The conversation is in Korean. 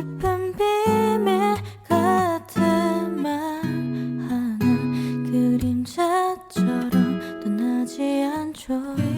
슬픈 비밀 같은 말 하나 그림자처럼 떠나지 않죠.